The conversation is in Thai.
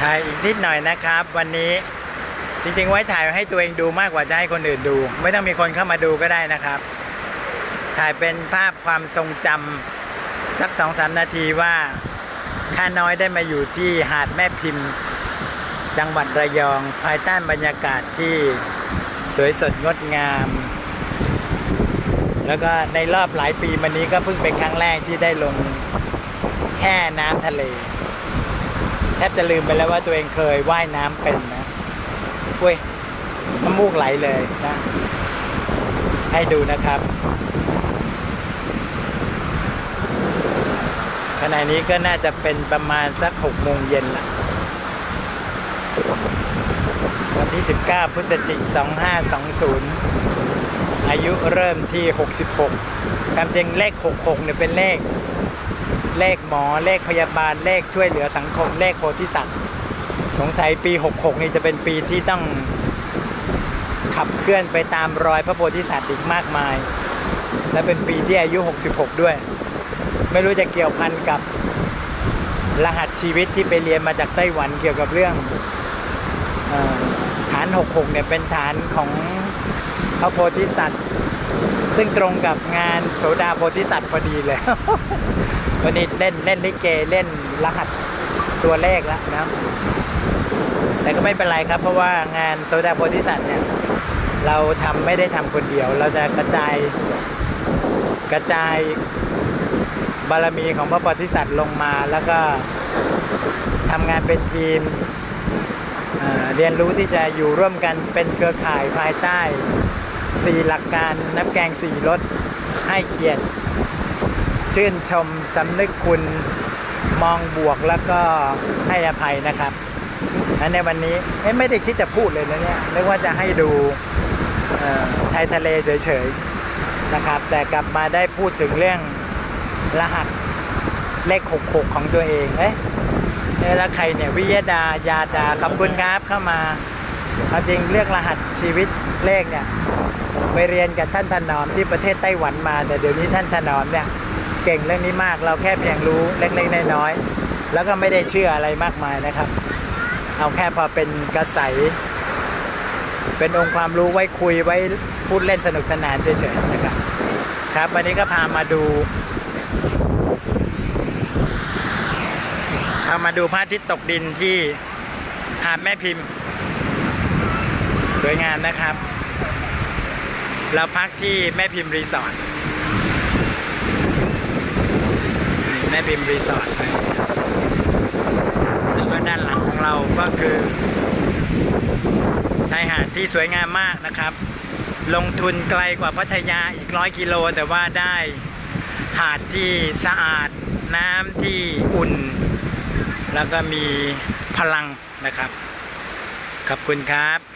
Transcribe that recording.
ถ่ายอีกนิดหน่อยนะครับ วันนี้จริงๆไว้ถ่ายให้ตัวเองดูมากกว่าจะให้คนอื่นดู ไม่ต้องมีคนเข้ามาดูก็ได้นะครับ ถ่ายเป็นภาพความทรงจำสักสองสามนาทีว่าข้าน้อยได้มาอยู่ที่หาดแม่พิมพ์ จังหวัดระยอง ภายใต้บรรยากาศที่สวยสดงดงาม แล้วก็ในรอบหลายปีมานี้ก็เพิ่งเป็นครั้งแรกที่ได้ลงแช่น้ำทะเล ทบจะลืมไปแล้วว่าตัวเองเคยว่ายน้ำเป็นนะเว้ยน้ำมูกไหลเลยนะ ให้ดูนะครับขณะนี้ก็น่าจะเป็นประมาณสักหกโมงเย็นละวันที่ 19พฤศจิกายน2520 อายุเริ่มที่ 66 ความจริงเลข 66เนี่ยเป็นเลข เลขหมอเลขพยาบาลเลขช่วยเหลือสังคมเลขโพธิสัตว์ สงสัยปี 66 นี่จะเป็นปีที่ต้องขับเคลื่อนไปตามรอยพระโพธิสัตว์อีกมากมาย และเป็นปีที่อายุ 66 ด้วย ไม่รู้จะเกี่ยวพันกับรหัสชีวิตที่ไปเรียนมาจากไต้หวันเกี่ยวกับเรื่องฐาน 66 เนี่ยเป็นฐานของพระโพธิสัตว์ ซึ่งตรงกับงานโสดาโพธิสัตว์พอดีเลย วันนี้เล่นเล่นลิเกเล่นรหัสตัวเลขแล้วนะแต่ก็ไม่เป็นไรครับ เพราะว่างานโสดาโพธิสัตว์เนี่ยเราทำไม่ได้ทำคนเดียว เราจะกระจายกระจายบารมีของพระโพธิสัตว์ลงมาแล้วก็ทำงานเป็นทีมเรียนรู้ที่จะอยู่ร่วมกันเป็นเครือข่ายภายใต้ สี่หลักการน้ำแกงสี่รสให้เกียรติชื่นชมสำนึกคุณมองบวกแล้วก็ให้อภัยนะครับและในวันนี้เอ๊ไม่ได้คิดจะพูดเลยนะเนี่ยนึกว่าจะให้ดูชายทะเลเฉยๆนะครับ แต่กลับมาได้พูดถึงเรื่องรหัสเลข 66 ของตัวเองเอ๊ะเอ๊ะแล้วใครเนี่ยวิยดา ยาดาขอบคุณครับเข้ามาเอาจริงเรื่องรหัสชีวิตเลขเนี่ย ไปเรียนกับท่านถนอมที่ประเทศไต้หวันมา แต่เดี๋ยวนี้ท่านถนอมเนี่ยเก่งเรื่องนี้มากเราแค่เพียงรู้เล็กๆน้อยๆแล้วก็ไม่ได้เชื่ออะไรมากมายนะครับ เอาแค่พอเป็นกระใสเป็นองค์ความรู้ไว้คุยไว้พูดเล่นสนุกสนานเฉยๆนะครับครับ วันนี้ก็พามาดูพามาดูพระอาทิตย์ตกดินที่หาดแม่พิมพ์ สวยงามนะครับ เราพักที่แม่พิมพ์รีสอร์ทแม่พิมพ์รีสอร์ทแล้วก็ด้านหลังของเราก็คือชายหาดที่สวยงามมากนะครับ ลงทุนไกลกว่าพัทยาอีกร้อยกิโล แต่ว่าได้หาดที่สะอาดน้ำที่อุ่น แล้วก็มีพลังนะครับ ขอบคุณครับ